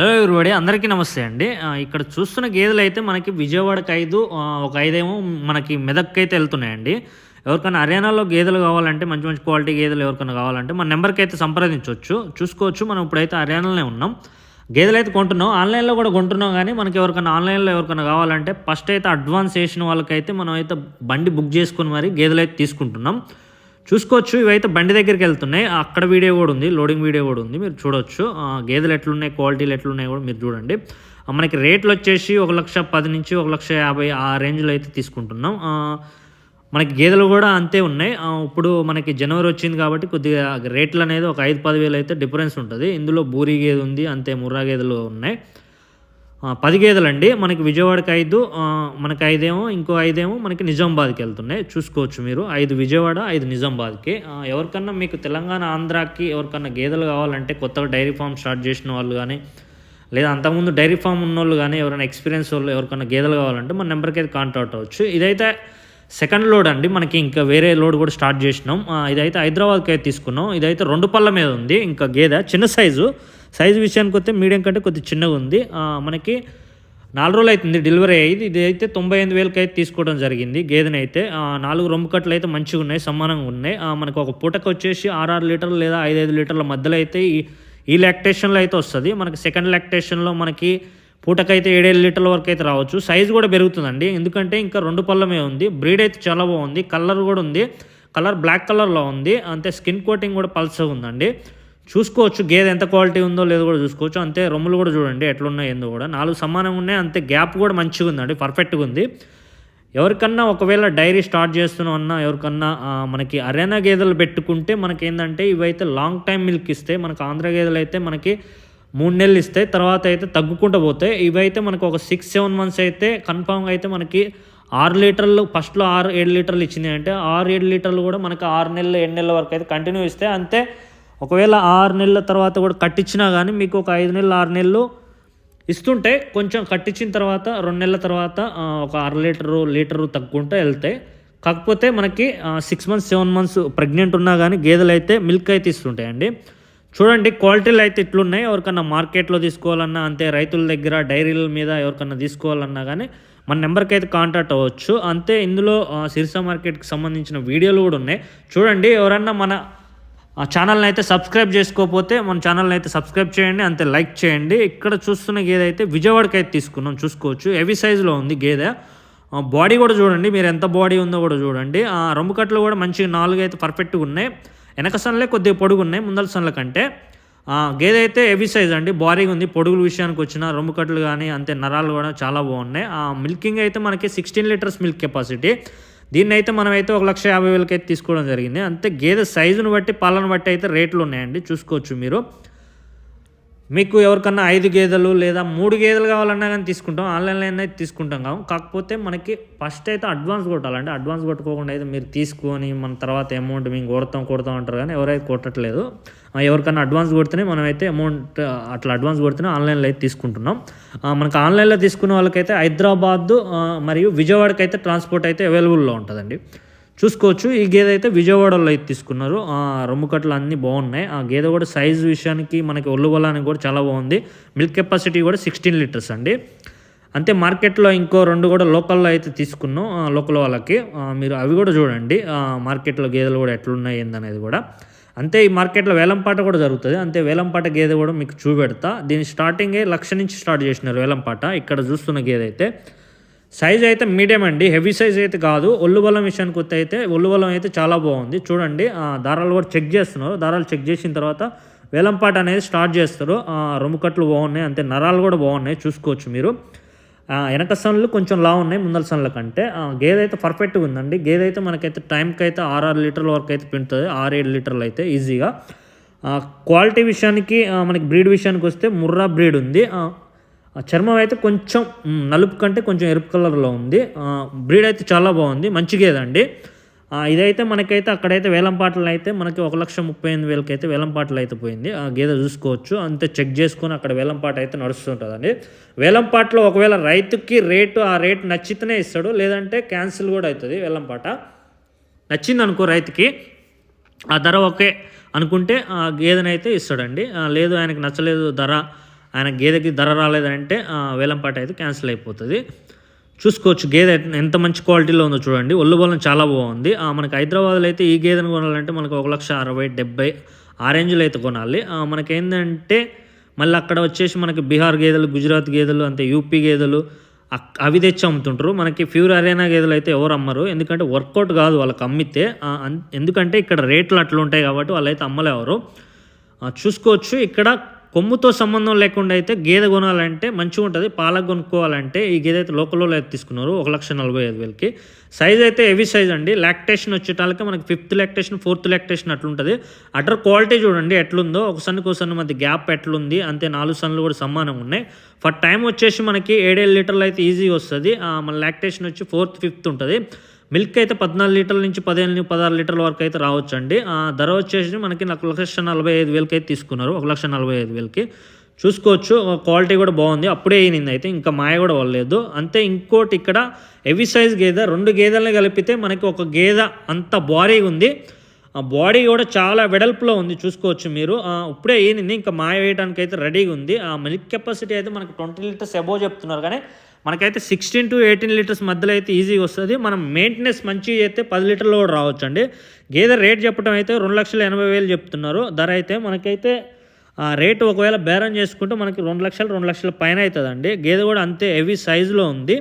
Hello everybody అందరికీ నమస్తే అండి. ఇక్కడ చూస్తున్న గేదెలు అయితే మనకి విజయవాడకి ఐదు ఒక ఐదేమో మనకి మెదక్కి అయితే వెళ్తున్నాయండి. ఎవరికైనా హర్యానాలో గేదెలు కావాలంటే మంచి మంచి క్వాలిటీ గేదెలు ఎవరికైనా కావాలంటే మన నెంబర్కి అయితే సంప్రదించవచ్చు చూసుకోవచ్చు మనం ఇప్పుడైతే హర్యానాలోనే ఉన్నాం. గేదెలు అయితే కొంటున్నాం. ఆన్లైన్లో కూడా కొంటున్నాం కానీ మనకి ఎవరికైనా ఆన్లైన్లో ఎవరికైనా కావాలంటే ఫస్ట్ అయితే అడ్వాన్స్ వేసిన వాళ్ళకైతే మనం అయితే బండి బుక్ చేసుకుని మరి గేదెలు అయితే తీసుకుంటున్నాం. చూసుకోవచ్చు. ఇవైతే బండి దగ్గరికి వెళ్తున్నాయి. అక్కడ వీడియో కూడా ఉంది. లోడింగ్ వీడియో కూడా ఉంది. మీరు చూడొచ్చు. గేదెలు ఎట్లున్నాయి? క్వాలిటీలు ఎట్లున్నాయి కూడా మీరు చూడండి. మనకి రేట్లు వచ్చేసి ఒక లక్ష పది నుంచి ఒక లక్ష యాభై ఆ రేంజ్లో అయితే తీసుకుంటున్నాం. మనకి గేదెలు కూడా అంతే ఉన్నాయి. ఇప్పుడు మనకి జనవరి వచ్చింది కాబట్టి కొద్దిగా రేట్లు అనేది ఒక ఐదు పది వేలు అయితే డిఫరెన్స్ ఉంటుంది. ఇందులో బూరి గేదె ఉంది అంతే ముర్రా గేదెలు ఉన్నాయి. పది గేదెలండి మనకి విజయవాడకి ఐదు మనకి ఐదేమో ఇంకో ఐదేమో మనకి నిజామాబాద్కి వెళ్తున్నాయి. చూసుకోవచ్చు మీరు. ఐదు విజయవాడ ఐదు నిజామాబాద్కి. ఎవరికన్నా మీకు తెలంగాణ ఆంధ్రాకి ఎవరికన్నా గేదెలు కావాలంటే కొత్తగా డైరీ ఫామ్ స్టార్ట్ చేసిన వాళ్ళు కానీ లేదా అంతకుముందు డైరీ ఫామ్ ఉన్నోళ్ళు కానీ ఎవరైనా ఎక్స్పీరియన్స్ వాళ్ళు ఎవరికన్నా గేదెలు కావాలంటే మన నెంబర్కి అయితే కాంటాక్ట్ అవ్వచ్చు. ఇదైతే సెకండ్ లోడ్ అండి. మనకి ఇంకా వేరే లోడ్ కూడా స్టార్ట్ చేసినాం. ఇదైతే హైదరాబాద్కి అయితే తీసుకున్నాం. ఇదైతే రెండు పళ్ళ మీద ఉంది. ఇంకా గేదె చిన్న సైజు. సైజు విషయానికి వస్తే మీడియం కంటే కొద్దిగా చిన్నగా ఉంది. మనకి నాలుగు రోజులు అవుతుంది డెలివరీ అయ్యింది. ఇది అయితే తొంభై ఎనిమిది వేలకి అయితే తీసుకోవడం జరిగింది గేదెని అయితే నాలుగు రొమ్ము కట్టలు అయితే మంచిగా ఉన్నాయి సమానంగా ఉన్నాయి. మనకు ఒక పూటకు వచ్చేసి ఆరు ఆరు లీటర్లు లేదా ఐదు ఐదు లీటర్ల మధ్యలో అయితే ఈ ఈ లాక్టేషన్లో అయితే వస్తుంది. మనకి సెకండ్ లాక్టేషన్లో మనకి పూటకైతే ఏడేడు లీటర్ల వరకు అయితే రావచ్చు. సైజు కూడా పెరుగుతుందండి. ఎందుకంటే ఇంకా రెండు పళ్ళమే ఉంది. బ్రీడ్ అయితే చాలా బాగుంది. కలర్ కూడా ఉంది. కలర్ బ్లాక్ కలర్లో ఉంది. అంతే స్కిన్ కోటింగ్ కూడా పల్సగా ఉందండి. చూసుకోవచ్చు గేదె ఎంత క్వాలిటీ ఉందో లేదో కూడా చూసుకోవచ్చు. అంతే రొమ్ములు కూడా చూడండి ఎట్లున్నాయి ఏందో కూడా. నాలుగు సమానంగా ఉన్నాయి అంతే గ్యాప్ కూడా మంచిగా ఉందండి పర్ఫెక్ట్గా ఉంది. ఎవరికన్నా ఒకవేళ డైరీ స్టార్ట్ చేస్తున్నాం అన్నా ఎవరికన్నా మనకి అరేనా గేదెలు పెట్టుకుంటే మనకి ఏంటంటే ఇవైతే లాంగ్ టైం మిల్క్ ఇస్తాయి మనకి ఆంధ్ర గేదెలు అయితే మనకి మూడు నెలలు ఇస్తాయి తర్వాత అయితే తగ్గుకుంటూ పోతాయి ఇవైతే మనకు ఒక సిక్స్ సెవెన్ మంత్స్ అయితే కన్ఫామ్గా అయితే మనకి ఆరు లీటర్లు ఫస్ట్లో ఆరు ఏడు లీటర్లు ఇచ్చింది అంటే ఆరు ఏడు లీటర్లు కూడా మనకి ఆరు నెలలు ఏడు నెలల వరకు అయితే కంటిన్యూ ఇస్తే అంతే ఒకవేళ ఆరు నెలల తర్వాత కూడా కట్టించినా కానీ మీకు ఒక ఐదు నెలలు ఆరు నెలలు ఇస్తుంటే కొంచెం కట్టించిన తర్వాత రెండు నెలల తర్వాత ఒక అర లీటరు లీటరు తగ్గుకుంటూ వెళ్తాయి కాకపోతే మనకి six months seven months pregnant ఉన్నా కానీ గేదెలు అయితే మిల్క్ అయితే ఇస్తుంటాయండి. చూడండి క్వాలిటీలు అయితే ఇట్లున్నాయి. ఎవరికన్నా మార్కెట్లో తీసుకోవాలన్నా అంతే రైతుల దగ్గర డైరీల మీద ఎవరికన్నా తీసుకోవాలన్నా కానీ మన నెంబర్కి అయితే కాంటాక్ట్ అవ్వచ్చు. అంతే ఇందులో సిరిసా మార్కెట్కి సంబంధించిన వీడియోలు కూడా ఉన్నాయి. చూడండి ఎవరన్నా మన ఛానల్ని అయితే సబ్స్క్రైబ్ చేసుకోకపోతే మన ఛానల్ని అయితే సబ్స్క్రైబ్ చేయండి అంతే లైక్ చేయండి. ఇక్కడ చూస్తున్న గేదె అయితే విజయవాడకి అయితే తీసుకున్నాం చూసుకోవచ్చు. హెవీ సైజులో ఉంది గేదె. బాడీ కూడా చూడండి మీరు ఎంత బాడీ ఉందో కూడా చూడండి. ఆ రొమ్ము కట్లు కూడా మంచిగా నాలుగు అయితే పర్ఫెక్ట్గా ఉన్నాయి. వెనక సన్లే కొద్దిగా పొడుగు ఉన్నాయి ముందల సన్ల కంటే. గేదె అయితే హెవీ సైజ్ అండి బారీగా ఉంది. పొడుగుల విషయానికి వచ్చిన రొమ్ము కట్లు కానీ అంతే నరాలు కూడా చాలా బాగున్నాయి. ఆ మిల్కింగ్ అయితే మనకి సిక్స్టీన్ లీటర్స్ మిల్క్ కెపాసిటీ దీన్ని అయితే మనమైతే ఒక లక్ష యాభై వేలకి అయితే తీసుకోవడం జరిగింది. అంతే గేదె సైజును బట్టి పాలను బట్టి అయితే రేట్లు ఉన్నాయండి. చూసుకోవచ్చు మీరు. మీకు ఎవరికన్నా ఐదు గేదెలు లేదా మూడు గేదెలు కావాలన్నా కానీ తీసుకుంటాం. ఆన్లైన్లో అయితే తీసుకుంటాం కావు. కాకపోతే మనకి ఫస్ట్ అయితే అడ్వాన్స్ కొట్టాలండి. అడ్వాన్స్ కొట్టుకోకుండా అయితే మీరు తీసుకొని మన తర్వాత అమౌంట్ మేము కొడతాం కొడతాం అంటారు కానీ ఎవరైతే కొట్టట్లేదు. ఎవరికన్నా అడ్వాన్స్ కొడితేనే మనమైతే అమౌంట్ అట్లా అడ్వాన్స్ కొడితేనే ఆన్లైన్లో అయితే తీసుకుంటున్నాం. మనకు ఆన్లైన్లో తీసుకున్న వాళ్ళకైతే హైదరాబాద్ మరియు విజయవాడకి అయితే ట్రాన్స్పోర్ట్ అయితే అవైలబుల్లో ఉంటుందండి. చూసుకోవచ్చు. ఈ గేదె అయితే విజయవాడలో అయితే తీసుకున్నారు. ఆ రొమ్ము కట్టలు అన్నీ బాగున్నాయి. ఆ గేదె కూడా సైజు విషయానికి మనకి ఒళ్ళు బలానికి కూడా చాలా బాగుంది. మిల్క్ కెపాసిటీ కూడా సిక్స్టీన్ లీటర్స్ అండి. అంతే మార్కెట్లో ఇంకో రెండు కూడా లోకల్లో అయితే తీసుకున్నాం. లోకల్ వాళ్ళకి. మీరు అవి కూడా చూడండి. మార్కెట్లో గేదెలు కూడా ఎట్లున్నాయి ఏందనేది కూడా. అంతే ఈ మార్కెట్లో వేలంపాట కూడా జరుగుతుంది. అంతే వేలంపాట గేదె కూడా మీకు చూపెడతా. దీని స్టార్టింగే లక్ష నుంచి స్టార్ట్ చేసినారు వేలంపాట. ఇక్కడ చూస్తున్న గేదె అయితే. సైజ్ అయితే మీడియం అండి. హెవీ సైజ్ అయితే కాదు. ఒళ్ళు బలం విషయానికి వస్తే అయితే ఒళ్ళు బలం అయితే చాలా బాగుంది. చూడండి. దారాలు కూడా చెక్ చేస్తున్నారు. దారాలు చెక్ చేసిన తర్వాత వేలంపాట అనేది స్టార్ట్ చేస్తారు. రొమ్ముకట్లు బాగున్నాయి. అంతే నరాలు కూడా బాగున్నాయి. చూసుకోవచ్చు మీరు. వెనక సన్లు కొంచెం లా ఉన్నాయి ముందల సన్ల కంటే. గేదె అయితే పర్ఫెక్ట్గా ఉందండి. గేదె అయితే మనకైతే టైంకి అయితే ఆరు ఆరు లీటర్ల వరకు అయితే పిండుతుంది ఆరు ఏడు లీటర్లు అయితే ఈజీగా క్వాలిటీ విషయానికి మనకి బ్రీడ్ విషయానికి వస్తే ముర్రా బ్రీడ్ ఉంది. చర్మం అయితే కొంచెం నలుపు కంటే కొంచెం ఎరుపు కలర్లో ఉంది. బ్రీడ్ అయితే చాలా బాగుంది మంచి గేదండి ఇదైతే మనకైతే అక్కడైతే వేలంపాటలు అయితే మనకి ఒక లక్ష ముప్పై ఎనిమిది వేలకి అయితే వేలంపాటలు అయితే పోయింది. ఆ గేదె చూసుకోవచ్చు. అంతే చెక్ చేసుకొని అక్కడ వేలంపాట అయితే నడుస్తుంటుందండి. వేలంపాటలో ఒకవేళ రైతుకి రేటు ఆ రేటు నచ్చితేనే ఇస్తాడు లేదంటే క్యాన్సిల్ కూడా అవుతుంది వేలంపాట నచ్చింది అనుకో రైతుకి ఆ ధర ఓకే అనుకుంటే ఆ గేదెనైతే ఇస్తాడండి. లేదు ఆయనకు నచ్చలేదు ధర ఆయన గేదెకి ధర రాలేదంటే వేలంపాట అయితే క్యాన్సిల్ అయిపోతుంది. చూసుకోవచ్చు గేదె ఎంత మంచి క్వాలిటీలో ఉందో చూడండి. ఒళ్ళు బలం చాలా బాగుంది. ఆ, మనకి హైదరాబాద్లో అయితే ఈ గేదెను కొనాలంటే మనకు ఒక లక్ష అరవై డెబ్బై ఆ రేంజ్లో అయితే కొనాలి. మనకి ఏంటంటే మళ్ళీ అక్కడ వచ్చేసి మనకి బీహార్ గేదెలు గుజరాత్ గేదెలు అంతే యూపీ గేదెలు అవి తెచ్చి అమ్ముతుంటారు. మనకి ప్యూర్ అరేనా గేదెలు అయితే ఎవరు అమ్మరు. ఎందుకంటే వర్కౌట్ కాదు వాళ్ళకి అమ్మితే. ఎందుకంటే ఇక్కడ రేట్లు అట్లా ఉంటాయి కాబట్టి వాళ్ళైతే అమ్మలేవరు. చూసుకోవచ్చు. ఇక్కడ కొమ్ముతో సంబంధం లేకుండా అయితే గేదె కొనాలంటే మంచిగా ఉంటుంది. పాలకు కొనుక్కోవాలంటే ఈ గేదె అయితే లోకల్లో అయితే తీసుకున్నారు. ఒక లక్ష నలభై ఐదు వేలకి. సైజ్ అయితే హెవీ సైజ్ అండి. లాక్టేషన్ వచ్చేటాలకి మనకి ఫిఫ్త్ లాక్టేషన్ ఫోర్త్ లాక్టేషన్ అట్లుంటుంది. అటర్ క్వాలిటీ చూడండి ఎట్లుందో. ఒక సన్నుకు ఒక సన్ను మధ్య గ్యాప్ ఎట్లుంది? అంతే నాలుగు సన్నులు కూడా సమానంగా ఉన్నాయి. ఫర్ టైం వచ్చేసి మనకి ఏడేడు లీటర్లు అయితే ఈజీగా వస్తుంది. మన లాక్టేషన్ వచ్చి ఫోర్త్ ఫిఫ్త్ ఉంటుంది. మిల్క్ అయితే పద్నాలుగు లీటర్ల నుంచి పదిహేను పదహారు లీటర్ల వరకు అయితే రావచ్చు అండి ఆ ధర వచ్చేసి మనకి నాకు ఒక లక్ష నలభై ఐదు వేలకి అయితే తీసుకున్నారు. ఒక లక్ష నలభై ఐదు వేలకి. చూసుకోవచ్చు క్వాలిటీ కూడా బాగుంది. అప్పుడే అయినింది అయితే ఇంకా మాయ కూడా వల్లేదు అంతే ఇంకోటి ఇక్కడ హెవీ సైజ్ గేదె రెండు గేదెలను కలిపితే మనకి ఒక గేదె అంత భారీగా ఉంది. ఆ బాడీ కూడా చాలా వెడల్పులో ఉంది చూసుకోవచ్చు మీరు. ఇప్పుడే ఈనింది ఇంకా మాయ వేయడానికి అయితే రెడీగా ఉంది. ఆ మిల్క్ కెపాసిటీ అయితే మనకి ట్వంటీ లీటర్స్ అబోవ్ చెప్తున్నారు. కానీ మనకైతే సిక్స్టీన్ టు ఎయిటీన్ లీటర్స్ మధ్యలో అయితే ఈజీగా వస్తుంది. మనం మెయింటెనెన్స్ మంచిగా అయితే పది లీటర్లు కూడా రావచ్చు అండి గేదె రేట్ చెప్పడం అయితే రెండు లక్షల ఎనభై వేలు చెప్తున్నారు. ధర అయితే మనకైతే ఆ రేటు ఒకవేళ బేరం చేసుకుంటే మనకి రెండు లక్షలు రెండు లక్షల పైన అవుతుందండి. గేదె కూడా అంతే హెవీ సైజులో ఉంది.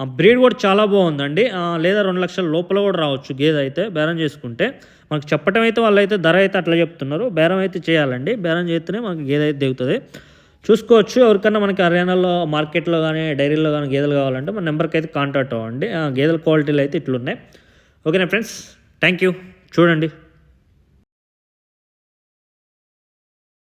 ఆ బ్రీడ్ కూడా చాలా బాగుందండి. లేదా రెండు లక్షల లోపల కూడా రావచ్చు గేదె అయితే బేరం చేసుకుంటే. మనకు చెప్పటం అయితే వాళ్ళు అయితే ధర అయితే అట్లా చెప్తున్నారు. బేరం అయితే చేయాలండి. బేరం చేస్తేనే మనకి గేదె అయితే దిగుతుంది. చూసుకోవచ్చు. ఎవరికన్నా మనకి హర్యానాలో మార్కెట్లో కానీ డైరీలో కానీ గేదెలు కావాలంటే మన నెంబర్కి అయితే కాంటాక్ట్ అవ్వండి. గేదెల క్వాలిటీలు అయితే ఇట్లున్నాయి. ఓకేనా ఫ్రెండ్స్? థ్యాంక్ యూ చూడండి.